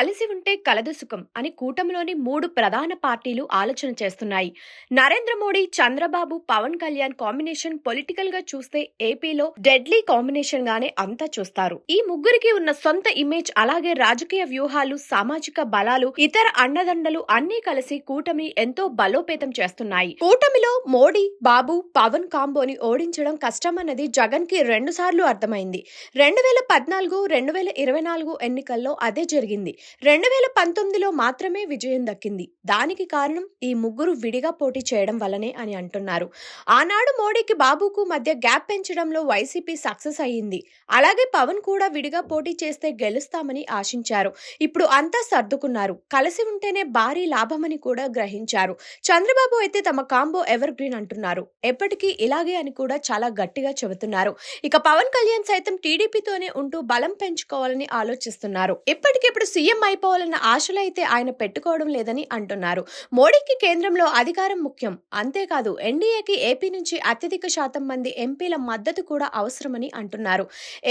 కలిసి ఉంటే కలదు సుఖం అని కూటమిలోని మూడు ప్రధాన పార్టీలు ఆలోచన చేస్తున్నాయి. నరేంద్ర మోడీ చంద్రబాబు పవన్ కళ్యాణ్ కాంబినేషన్ పొలిటికల్గా చూస్తే ఏపీలో డెడ్లీ కాంబినేషన్ గానే అంతా చూస్తారు. ఈ ముగ్గురికి ఉన్న సొంత ఇమేజ్ అలాగే రాజకీయ వ్యూహాలు సామాజిక బలాలు ఇతర అండదండలు అన్నీ కలిసి కూటమి ఎంతో బలోపేతం చేస్తున్నాయి. కూటమిలో మోడీ బాబు పవన్ కాంబోని ఓడించడం కష్టమన్నది జగన్కి రెండు సార్లు అర్థమైంది. రెండు వేల పద్నాలుగు రెండు వేల ఇరవై నాలుగు ఎన్నికల్లో అదే జరిగింది. రెండు వేల పంతొమ్మిదిలో మాత్రమే విజయం దక్కింది. దానికి కారణం ఈ ముగ్గురు విడిగా పోటీ చేయడం వల్లనే అని అంటున్నారు. ఆనాడు మోడీకి బాబుకు మధ్య గ్యాప్ పెంచడంలో వైసీపీ సక్సెస్ అయ్యింది. అలాగే పవన్ కూడా విడిగా పోటీ చేస్తే గెలుస్తామని ఆశించారు. ఇప్పుడు అంతా సర్దుకున్నారు. కలిసి ఉంటేనే భారీ లాభమని కూడా గ్రహించారు. చంద్రబాబు అయితే తమ కాంబో ఎవర్ గ్రీన్ అంటున్నారు. ఎప్పటికీ ఇలాగే అని కూడా చాలా గట్టిగా చెబుతున్నారు. ఇక పవన్ కళ్యాణ్ సైతం టీడీపీతోనే ఉంటూ బలం పెంచుకోవాలని ఆలోచిస్తున్నారు. ఇప్పటికిప్పుడు సీఎం అయిపోవాలన్న ఆశలు అయితే ఆయన పెట్టుకోవడం లేదని అంటున్నారు. మోడీకి కేంద్రంలో అధికారం ముఖ్యం. అంతేకాదు ఎన్డీఏకి ఏపీ నుంచి అత్యధిక శాతం మంది ఎంపీల మద్దతు కూడా అవసరమని అంటున్నారు.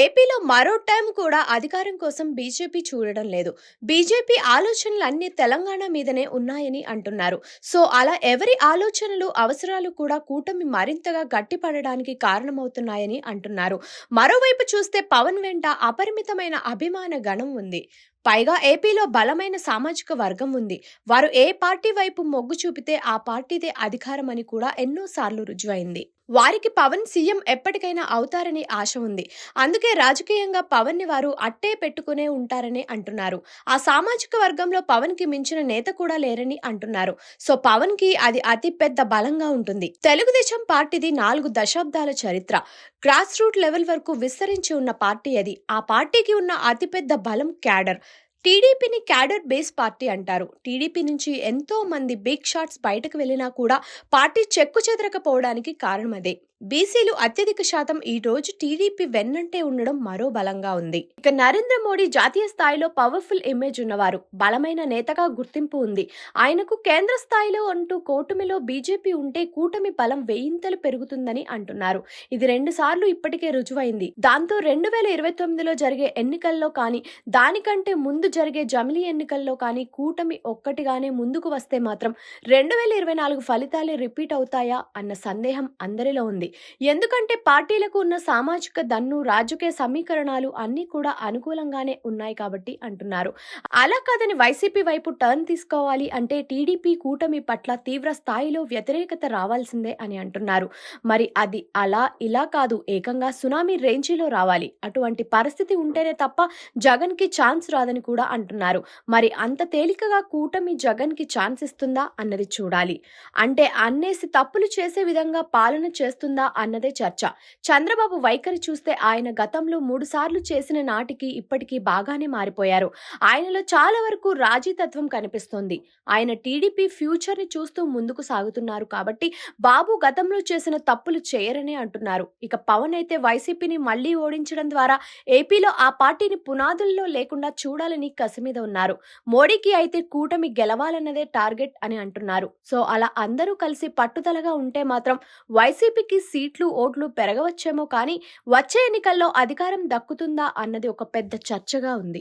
ఏపీలో మరో టైం కూడా అధికారం కోసం బీజేపీ చూడడం లేదు. బీజేపీ ఆలోచనలు అన్ని తెలంగాణ మీదనే ఉన్నాయని అంటున్నారు. సో అలా ఎవరి ఆలోచనలు అవసరాలు కూడా కూటమి మరింతగా గట్టిపడడానికి కారణమవుతున్నాయని అంటున్నారు. మరోవైపు చూస్తే పవన్ వెంట అపరిమితమైన అభిమాన గణం ఉంది. పైగా ఏపీలో బలమైన సామాజిక వర్గం ఉంది. వారు ఏ పార్టీ వైపు మొగ్గు చూపితే ఆ పార్టీదే అధికారం అని కూడా ఎన్నోసార్లు రుజువైంది. వారికి పవన్ సీఎం ఎప్పటికైనా అవుతారని ఆశ ఉంది. అందుకే రాజకీయంగా పవన్ని వారు అట్టే పెట్టుకునే ఉంటారని అంటున్నారు. ఆ సామాజిక వర్గంలో పవన్కి మించిన నేత కూడా లేరని అంటున్నారు. సో పవన్కి అది అతి పెద్ద బలంగా ఉంటుంది. తెలుగుదేశం పార్టీది నాలుగు దశాబ్దాల చరిత్ర. గ్రాస్ రూట్ లెవెల్ వరకు విస్తరించి ఉన్న పార్టీ అది. ఆ పార్టీకి ఉన్న అతిపెద్ద బలం క్యాడర్. టీడీపీని క్యాడర్ బేస్ పార్టీ అంటారు. టీడీపీ నుంచి ఎంతో మంది బిగ్ షాట్స్ బయటకు వెళ్ళినా కూడా పార్టీ చెక్కు చెదరకపోవడానికి కారణం అదే. బీసీలు అత్యధిక శాతం ఈ రోజు టీడీపీ వెన్నంటే ఉండడం మరో బలంగా ఉంది. ఇక నరేంద్ర మోడీ జాతీయ స్థాయిలో పవర్ఫుల్ ఇమేజ్ ఉన్నవారు. బలమైన నేతగా గుర్తింపు ఉంది. ఆయనకు కేంద్ర స్థాయిలో అంటూ కూటమిలో బీజేపీ ఉంటే కూటమి బలం వెయ్యింతలు పెరుగుతుందని అంటున్నారు. ఇది రెండు సార్లు ఇప్పటికే రుజువైంది. దాంతో రెండు వేల ఇరవై తొమ్మిదిలో జరిగే ఎన్నికల్లో కానీ దానికంటే ముందు జరిగే జమిలీ ఎన్నికల్లో కానీ కూటమి ఒక్కటిగానే ముందుకు వస్తే మాత్రం రెండు వేల ఇరవై నాలుగు ఫలితాలే రిపీట్ అవుతాయా అన్న సందేహం అందరిలో ఉంది. ఎందుకంటే పార్టీలకు ఉన్న సామాజిక దన్ను రాజకీయ సమీకరణాలు అన్నీ కూడా అనుకూలంగానే ఉన్నాయి కాబట్టి అంటున్నారు. అలా కాదని వైసీపీ వైపు టర్న్ తీసుకోవాలి అంటే టీడీపీ కూటమి పట్ల తీవ్ర స్థాయిలో వ్యతిరేకత రావాల్సిందే అని అంటున్నారు. మరి అది అలా ఇలా కాదు ఏకంగా సునామీ రేంజిలో రావాలి. అటువంటి పరిస్థితి ఉంటేనే తప్ప జగన్కి ఛాన్స్ రాదని కూడా అంటున్నారు. మరి అంత తేలికగా కూటమి జగన్కి ఛాన్స్ ఇస్తుందా అన్నది చూడాలి. అంటే అన్నేసి తప్పులు చేసే విధంగా పాలన చేస్తుందా అన్నదే చర్చ. చంద్రబాబు వైఖరి చూస్తే ఆయన గతంలో మూడు సార్లు చేసిన నాటికి ఇప్పటికీ బాగానే మారిపోయారు. ఆయనలో చాలా వరకు రాజీతత్వం కనిపిస్తోంది. ఆయన టీడీపీ ఫ్యూచర్ని చూస్తూ ముందుకు సాగుతున్నారు కాబట్టి బాబు గతంలో చేసిన తప్పులు చేయరనే అంటున్నారు. ఇక పవన్ అయితే వైసీపీని మళ్ళీ ఓడించడం ద్వారా ఏపీలో ఆ పార్టీని పునాదుల్లో లేకుండా చూడాలని కసి మీద ఉన్నారు. మోడీకి అయితే కూటమి గెలవాలన్నదే టార్గెట్ అని అంటున్నారు. సో అలా అందరూ కలిసి పట్టుదలగా ఉంటే మాత్రం వైసీపీకి సీట్లు ఓట్లు పెరగవచ్చేమో కానీ వచ్చే ఎన్నికల్లో అధికారం దక్కుతుందా అన్నది ఒక పెద్ద చర్చగా ఉంది.